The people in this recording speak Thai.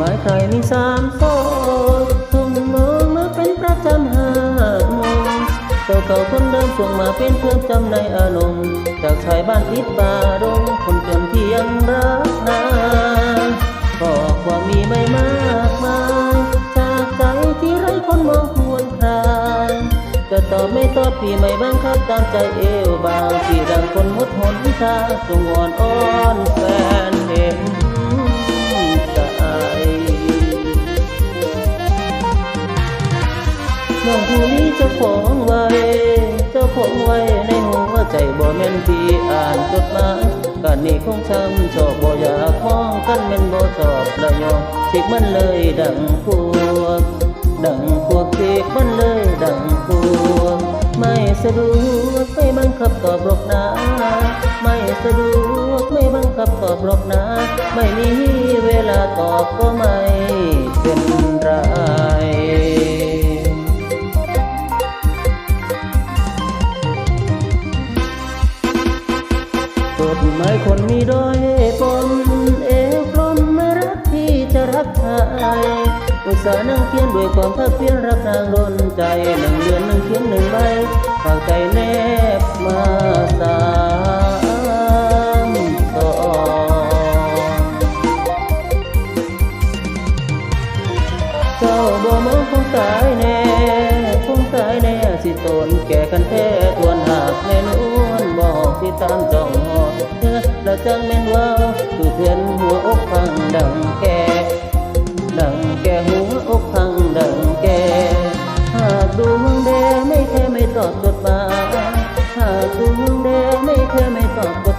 มายใครมีสามโซทุ่มมองมาเป็นประจำหากมงเจ้าเก่าคนเดิมส่งมาเป็นเครื่องจำในอารมณ์จากชายบ้านติดป่าดงคนจนที่ยังรักนางบอกว่ามีไม่มากมายจากใจที่ไร้คนมองควรครางจะตอบไม่ตอบพี่ไม่บังคับตามใจเอวบางที่ดังคนหมดหนทางจงวอนอ้อนแฟนเห็ น้องผู้นี้เจ้าของไว้ เจ้าของไว้ในหัวใจบ่แม่นที่อ่านจดหมายกันนี่คงช้ำชอบบ่อยากมองกันแม่นบ่ชอบละยองเช็คมันเลยดังพวก ดังพวกเค้กมันเลยดังพวก ไม่สะดวกไม่บังคับตอบหรอกนะไม่สะดวกไม่บังคับตอบหรอกนะ ไม่มีเวลาตอบก็ไม่ กฎหมายคนมีด้อยปนเอวกลมไม่รักที่จะรักใครอุตส่าห์นั่งเขียนด้วยความภาคเพียรรักนางโดนใจหนึ่งเดือนหนึ่งเขียนหนึ่งใบฝากใจแนบมาสามสองเจ้าบ่มองคงตายแน่คงตายแน่สิตนแก่กันแท้ทวนหากแม่นวนบอกสิตามจ้อง là chẳng men vơ từ thiên hùa ốc thằng đằng kè. Đằng kè hùa ốc thằng đằng kè. Hà tu hương đê mấy thế mấy tọt tuột bà hà tu hương đê mấy thế mấy tọt